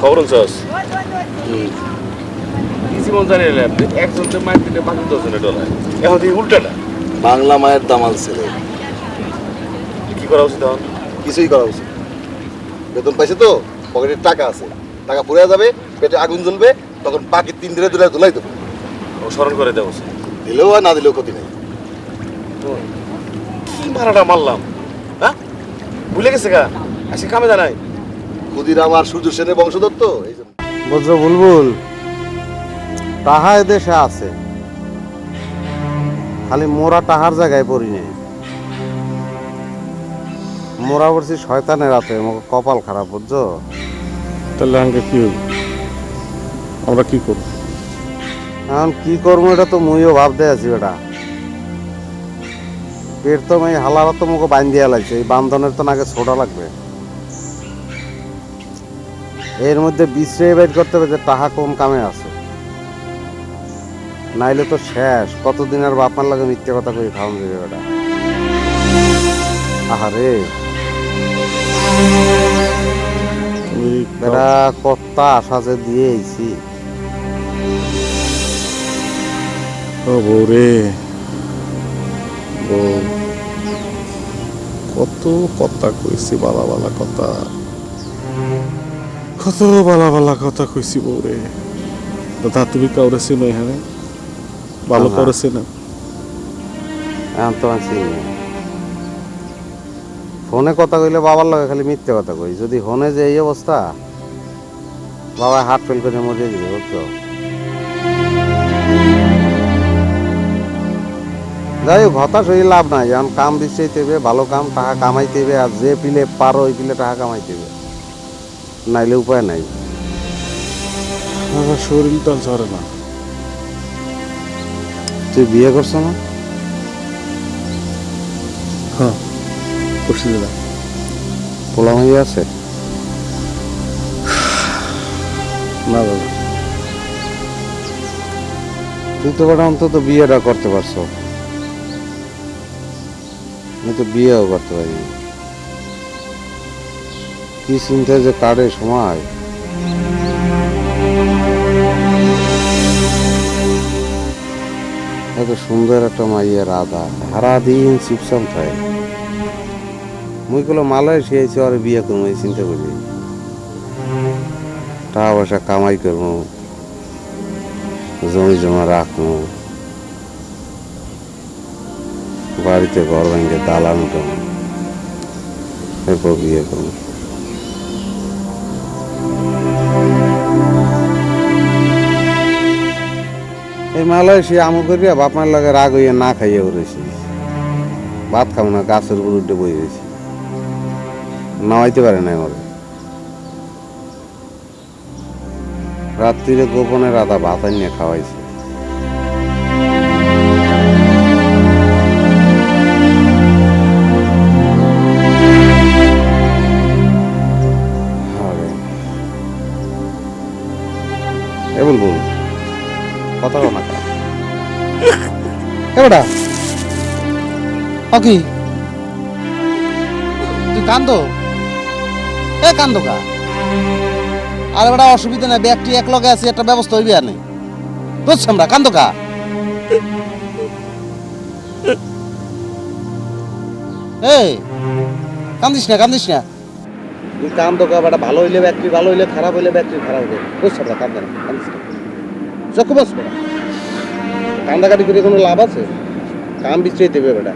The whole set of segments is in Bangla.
খবর আনছস কি জীবন জানি না একজনকে মার দিলে বাকি দশজনে এখন উল্টাটা। বাংলা মায়ের দামাল ছেলে। কি করা উচিত এখন? কিছুই করা উচিত। বেতন পাইছে তো পকেটের টাকা আছে। টাকা পুড়ে যাবে পেটে আগুন জ্বলবে তখন বাকি তিন দিনে দুলাই ধুলাই দেবো। ও স্মরণ করে দেবো। দিলেও আর না দিলেও ক্ষতি নেই। কি মারাটা মারলাম? হ্যাঁ? ভুলে গেছে গা? আজকে কামে জানাই ক্ষুদিরাম আর সূর্য সেনের বংশধর তো এই জন্য বজ্র বুলবুল তাহা দেশে আছে। খালি মোরা টাহার জায়গায় পড়ি নেই। মোরা পড়ছি শয়তানের রাতে আমাকে কপাল খারাপ বুঝছ? তাহলে আমাকে কি আমরা কি করব? এখন কি করব এটা তো মুইও ভাবতে আছি বেটা। পেট তো আমি হালারা তো মুখে বান্ধিয়া লাগছে এই বান্ধনের তো নাকি ছোটা লাগবে। এর মধ্যে বিশ্রে বের করতে হবে যে টাহা কোন কামে আছে। নাইলে তো শেষ। কতদিন আর বাপমার লাগে মিথ্যে কথা কই খাওয়ান যাবে বেটা? আহারে। বেটা কত আশা যে দিয়ে আইছি কত কথা কইছি, বালা বালা কথা কত বালা বালা কথা কইছি বউ রে দাদা তুমি কাউরে চিনো এখানে ভালো না। কাউরে চিনো তো আছি। ফোনে কথা কইলে বাবার লগে খালি মিথ্যে কথা কই। যদি ফোনে যে এই অবস্থা বাবা হাত ফেল করে মরে দিবে বুঝছ? যাই হোক হতাশ হয়ে লাভ নাই। এখন কাম দিচ্ছেই হবে ভালো কাম টাকা কামাইতে হবে আর যে পিলে পারো ওই পিলে টাকা কামাইতে হবে নাইলে উপায় নাই। আমার শরীরটা ঝরে না। তুই বিয়ে করছ না? হ্যাঁ করছি দাদা। পোলা হয়ে আছে? না দাদা। তুই তো বেটা অন্তত বিয়েটা করতে পারছ। আমি তো বিয়েও করতে পারি কি চিন্তা যে কাটে সময়? এত সুন্দর একটা মাইয়া রাধা। সারাদিন চুপচাপ থাকে। মুই গুলো মালয়েশিয়া এসে আর বিয়ে করব এই চিন্তা করি টাকা পয়সা কামাই করব জমি জমা রাখব বাড়িতে ঘর ভেঙে দালান উঠাবো এরপর বিয়ে করব এই মালয়েশিয়া আমু করিয়া বাপ মার লাগে রাগ হইয়া না খাইয়া উড়েছি ভাত খাব না, গাছের উপর উঠে বই রয়েছি। নামাইতে পারে না আমার রাত্রিরে গোপনে রাধা ভাত নিয়ে খাওয়াইছে। এবারটা। কি তুই কান্দো? এ কান্দো কা? আর বেটা, অসুবিধা নাই, ব্যাগটি এক লগে আছে, একটা ব্যবস্থা হইবে আর নেই বুঝছি আমরা, কান্দো কা? এই, কান্দিস না কান্দিস না। তুই কান্দো কা বেটা, ভালো হইলে ব্যাগটি, ভালো হইলে খারাপ হইলে ব্যাগটি খারাপ হবে বুঝছি আমরা, কান্দে না কান্দিস না। চক্ষু বস বেটা। কান্দাকাটি করে কোনো লাভ আছে? কাম বিচ্ছিয়ে দেবে বেটা।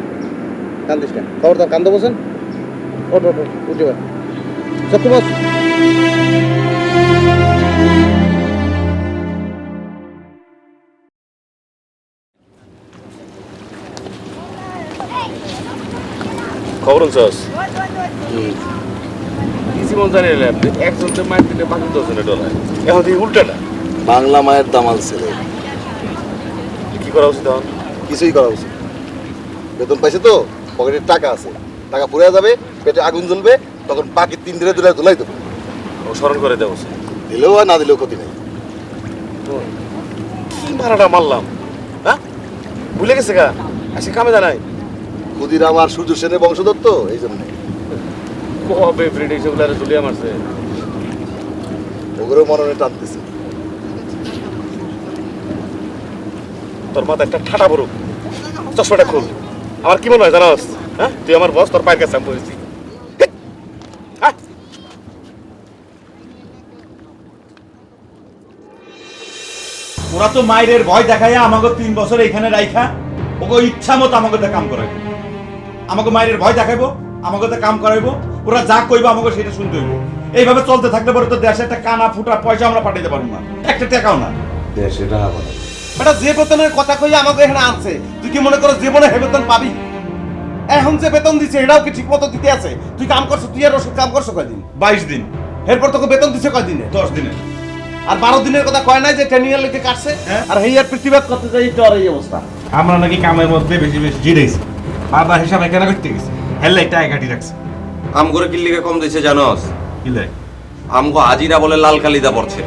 কান্দিস না। খবরদার কান্দো বসেন। ওঠ ওঠ, উঠে বেটা চক্ষু বস। খবর আনছস কি জীবন জানি না দিলে বাকি দশজনে এখন উল্টাটা। বাংলা মায়ের দামাল ছেলে। কি করা উচিত এখন? কিছুই করা উচিত। বেতন পাইছে তো পকেটের টাকা আছে। টাকা পুড়ে যাবে পেটে আগুন জ্বলবে তখন বাকি তিন দিনে দুলাই ধুলাই দেবো। ও স্মরণ করে দেবো দিলেও আর না দিলেও ক্ষতি নেই। কি মারাটা মারলাম হ্যাঁ? ভুলে গেছে গা? আজকে কামে জানাই ক্ষুদিরাম আর সূর্য সেনের বংশধর তো এই জন্য। কবে ব্রিটিশ ওগুলারে জুলিয়া মারছে? ওগুলো মননে টানতেছে। তোর মাথা একটা ঠাটা পড়ুক। চশমাটা খুল। আমার কি মনে হয় জানাস? হ্যাঁ? তুই আমার বস তোর পায়ের কাছে আমি পড়েছি হ্যাঁ? ওরা তো মায়ের ভয় দেখায় আমাকে তিন বছর এখানে রাইখা ওকে ইচ্ছা মতো আমাকে দিয়ে কাম করাইবো। আমাকে মায়ের ভয় দেখাইবো আমাকে দিয়ে কাম করাইবো ওরা যা কইবো আমাকে সেটা শুনতে হইব। এইভাবে চলতে থাকলে পরে তো দেশে একটা কানা ফুটা পয়সা আমরা পাঠাইতে পারব না। একটা টাকাও না। বেটা যে বেতনের কথা কই আমাকে এখানে আনছে তুই কি মনে করো জীবনে হে বেতন পাবি? এখন যে বেতন দিছে এটাও কি ঠিক মতো দিতে আছে? তুই কাম করছ তুই আর ওষুধ কাম করছ কয়দিন? বাইশ দিন। এরপর তোকে বেতন দিছে কয়দিনে? দশ দিনে। আর বারো দিনের কথা কয় নাই যে ট্রেনিং এর লিখে কাটছে? হ্যাঁ। আর হেয়ার প্রতিবাদ করতে যাই তোর এই অবস্থা। আমরা নাকি কামের মধ্যে বেশি বেশি জিরেছি বাবা হিসাবে কেন করতে গেছি। হেললে টাকা কাটি রাখছে। আমগরে কিল্লিকে কম দিছে জানোস? কিলে? আমগো হাজিরা বলে লাল কালিদা পড়ছে।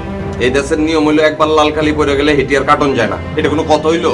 এই দেশের নিয়ম হইল একবার লাল কালি পরে গেলে হেটিয়ার কাটন যায় না। এটা কোনো কত হইল?